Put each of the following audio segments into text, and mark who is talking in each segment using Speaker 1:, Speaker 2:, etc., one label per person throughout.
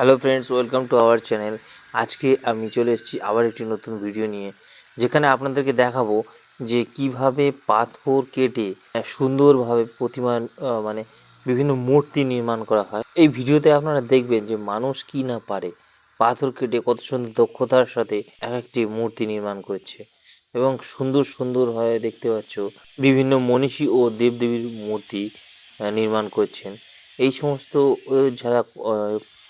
Speaker 1: Hello friends welcome to our channel আজকে আমি চলে এসেছি আবার একটি নতুন ভিডিও নিয়ে, যেখানে আপনাদেরকে দেখাবো যে কীভাবে পাথর কেটে সুন্দরভাবে প্রতিমা মানে বিভিন্ন মূর্তি নির্মাণ করা হয়। এই ভিডিওতে আপনারা দেখবেন যে মানুষ কি না পারে পাথর কেটে কত সুন্দর দক্ষতার সাথে এক একটি মূর্তি নির্মাণ করছে। এবং সুন্দর সুন্দর হয়ে দেখতে পাচ্ছ বিভিন্ন মনীষী ও দেবদেবীর মূর্তি নির্মাণ করছেন। এই সমস্ত যারা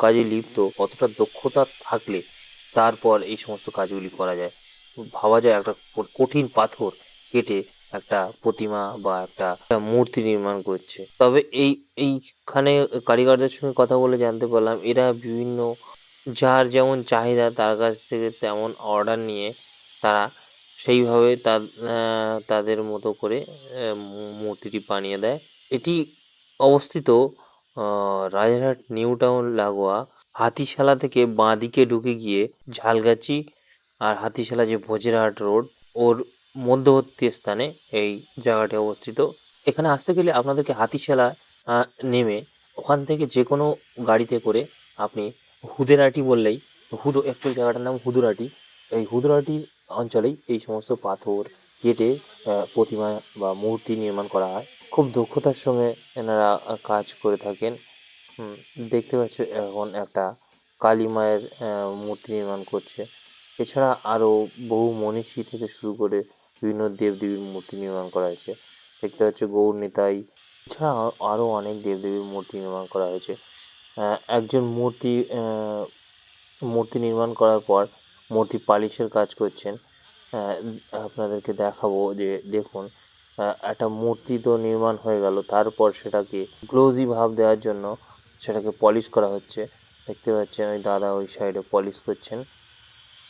Speaker 1: কাজে লিপ্ত কতটা দক্ষতা থাকলে তারপর এই সমস্ত কাজগুলি করা যায়। ভাবা যায় একটা কঠিন পাথর কেটে একটা প্রতিমা বা একটা মূর্তি নির্মাণ করছে। তবে এই, এইখানে কারিগরদের সঙ্গে কথা বলে জানতে পারলাম, এরা বিভিন্ন, যার যেমন চাহিদা, তার কাছ থেকে তেমন অর্ডার নিয়ে তারা সেইভাবে তাদের মতো করে মূর্তিটি বানিয়ে দেয়। এটি অবস্থিত রাজারহাট নিউ টাউন লাগোয়া, হাতিশালা থেকে বাঁদিকে ঢুকে গিয়ে ঝালগাছি আর হাতিশালা যে ভোজেরহাট রোড ওর মধ্যবর্তী স্থানে এই জায়গাটি অবস্থিত। এখানে আসতে গেলে আপনাদেরকে হাতিশালা নেমে ওখান থেকে যে কোনো গাড়িতে করে আপনি হুদেরাটি বললেই, হুদো অ্যাকচুয়াল জায়গাটার নাম হুদুরাটি। এই হুদুরাটি অঞ্চলেই এই সমস্ত পাথর কেটে প্রতিমা বা মূর্তি নির্মাণ করা হয়। খুব দক্ষতার সঙ্গে এনারা কাজ করে থাকেন। দেখতে পাচ্ছ এখন একটা কালী মায়ের মূর্তি নির্মাণ করছে। এছাড়া আরও বহু মনীষী থেকে শুরু করে বিভিন্ন দেবদেবীর মূর্তি নির্মাণ করা হয়েছে। দেখতে পাচ্ছ গৌর নিতাই, এছাড়া আ- আরও অনেক দেবদেবীর মূর্তি নির্মাণ করা হয়েছে। একজন মূর্তি মূর্তি নির্মাণ করার পর মূর্তি পালিশের কাজ করছেন। আপনাদেরকে দেখাবো যে দেখুন একটা মূর্তি তো নির্মাণ হয়ে গেল। তারপর সেটাকে গ্লোজি ভাব দেওয়ার জন্য সেটাকে পলিশ করা হচ্ছে। দেখতে পাচ্ছেন ওই দাদা ওই সাইডে পলিশ করছেন।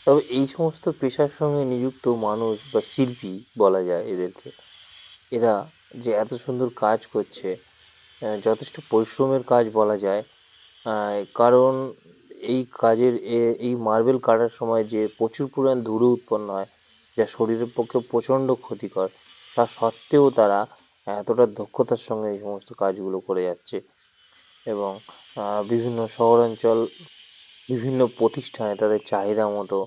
Speaker 1: তবে এই সমস্ত পেশার সঙ্গে নিযুক্ত মানুষ বা শিল্পী বলা যায় এদেরকে। এরা যে এত সুন্দর কাজ করছে যথেষ্ট পরিশ্রমের কাজ বলা যায়। কারণ এই কাজের এই মার্বেল কাটার সময় যে প্রচুর পরিমাণ ধুলো উৎপন্ন হয়, যা শরীরের পক্ষে প্রচণ্ড ক্ষতিকর। তা সত্ত্বেও তারা এতটা দক্ষতার সঙ্গে এই সমস্ত কাজগুলো করে যাচ্ছে এবং বিভিন্ন শহরাঞ্চল, বিভিন্ন প্রতিষ্ঠানে তাদের চাহিদা মতো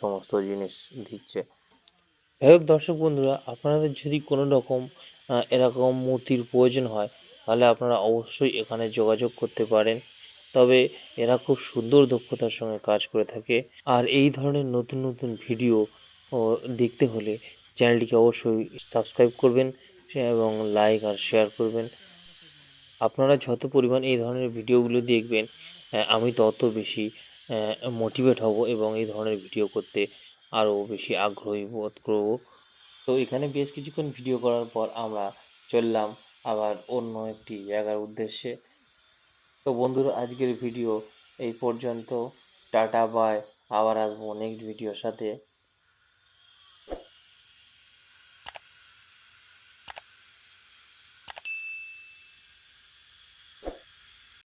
Speaker 1: সমস্ত জিনিস দিচ্ছে। যাই হোক দর্শক বন্ধুরা, আপনাদের যদি কোনো রকম এরকম মূর্তির প্রয়োজন হয়, তাহলে আপনারা অবশ্যই এখানে যোগাযোগ করতে পারেন। তবে এরা খুব সুন্দর দক্ষতার সঙ্গে কাজ করে থাকে। আর এই ধরনের নতুন নতুন ভিডিও দেখতে হলে চ্যানেলটিকে অবশ্যই সাবস্ক্রাইব করবেন এবং লাইক আর শেয়ার করবেন। আপনারা যত পরিমাণ এই ধরনের ভিডিওগুলো দেখবেন আমি তত বেশি মোটিভেট হব এবং এই ধরনের ভিডিও করতে আরও বেশি আগ্রহী বোধ করব। তো এখানে বেশ কিছুক্ষণ ভিডিও করার পর আমরা চললাম আবার অন্য একটি জায়গার উদ্দেশ্যে। তো বন্ধুরা, আজকের ভিডিও এই পর্যন্ত। Tata, bye. আবার আসব নেক্সট ভিডিওর সাথে।